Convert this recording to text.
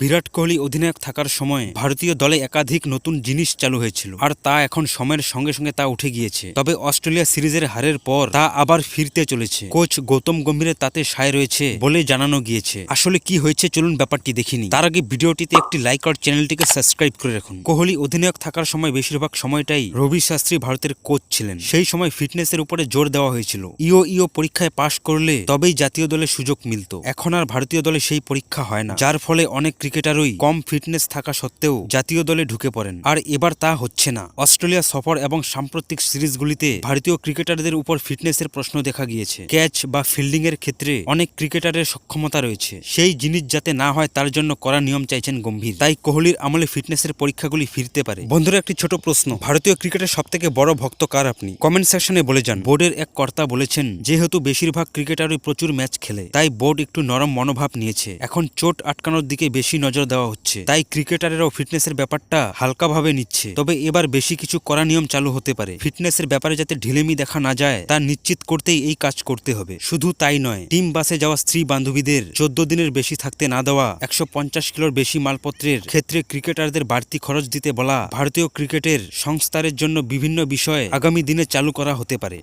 বিরাট কোহলি অধিনায়ক থাকার সময় ভারতীয় দলে একাধিক নতুন জিনিস চালু হয়েছিল। আর তা এখন সময়ের সঙ্গে সঙ্গে তা উঠে গিয়েছে। তবে অস্ট্রেলিয়া সিরিজের হারের পর তা আবার ফিরতে চলেছে। কোচ গৌতম গম্ভীরের তাতে সায় রয়েছে বলে জানানো গিয়েছে। আসলে কি হয়েছে চলুন ব্যাপারটি দেখিনি। তার আগে ভিডিওটিতে একটি লাইক আর চ্যানেলটিকে সাবস্ক্রাইব করে রাখুন। কোহলি অধিনায়ক থাকার সময় বেশিরভাগ সময়টাই রবি শাস্ত্রী ভারতের কোচ ছিলেন। সেই সময় ফিটনেসের উপরে জোর দেওয়া হয়েছিল। ইও ইও পরীক্ষায় পাশ করলে তবেই জাতীয় দলে সুযোগ মিলত। এখন আর ভারতীয় দলে সেই পরীক্ষা হয় না। যার ফলে অনেক ক্রিকেটারই কম ফিটনেস থাকা সত্ত্বেও জাতীয় দলে ঢুকে পড়েন। আর এবার তা হচ্ছে না। অস্ট্রেলিয়া সফর এবং সাম্প্রতিক সিরিজগুলিতে ভারতীয় ক্রিকেটারদের উপর ফিটনেসের প্রশ্ন দেখা গিয়েছে। ক্যাচ বা ফিল্ডিং এর ক্ষেত্রে অনেক ক্রিকেটারের সক্ষমতা রয়েছে। সেই জিনিস যাতে না হয় তার জন্য করা নিয়ম চাইছেন গম্ভীর। তাই কোহলির আমলে ফিটনেসের পরীক্ষাগুলি ফিরতে পারে। বন্ধুরা, একটি ছোট প্রশ্ন। ভারতীয় ক্রিকেটের সব থেকে বড় ভক্ত কার আপনি? কমেন্ট সেকশনে বলে যান। বোর্ডের এক কর্তা বলেছেন, যেহেতু বেশিরভাগ ক্রিকেটারই প্রচুর ম্যাচ খেলে, তাই বোর্ড একটু নরম মনোভাব নিয়েছে। এখন চোট আটকানোর দিকে বেশি নজর দেওয়া হচ্ছে। তাই ক্রিকেটারেরাও ফিটনেসের ব্যাপারটা হালকাভাবে নিচ্ছে। তবে এবার বেশি কিছু করা নিয়ম চালু হতে পারে। ফিটনেসের ব্যাপারে যাতে ঢিলেমি দেখা না যায়, তা নিশ্চিত করতেই এই কাজ করতে হবে। শুধু তাই নয়, টিম বাসে যাওয়া স্ত্রী বান্ধবীদের চোদ্দ দিনের বেশি থাকতে না দেওয়া, একশো পঞ্চাশ কিলোর বেশি মালপত্রের ক্ষেত্রে ক্রিকেটারদের বাড়তি খরচ দিতে বলা, ভারতীয় ক্রিকেটের সংস্থারের জন্য বিভিন্ন বিষয়ে আগামী দিনে চালু করা হতে পারে।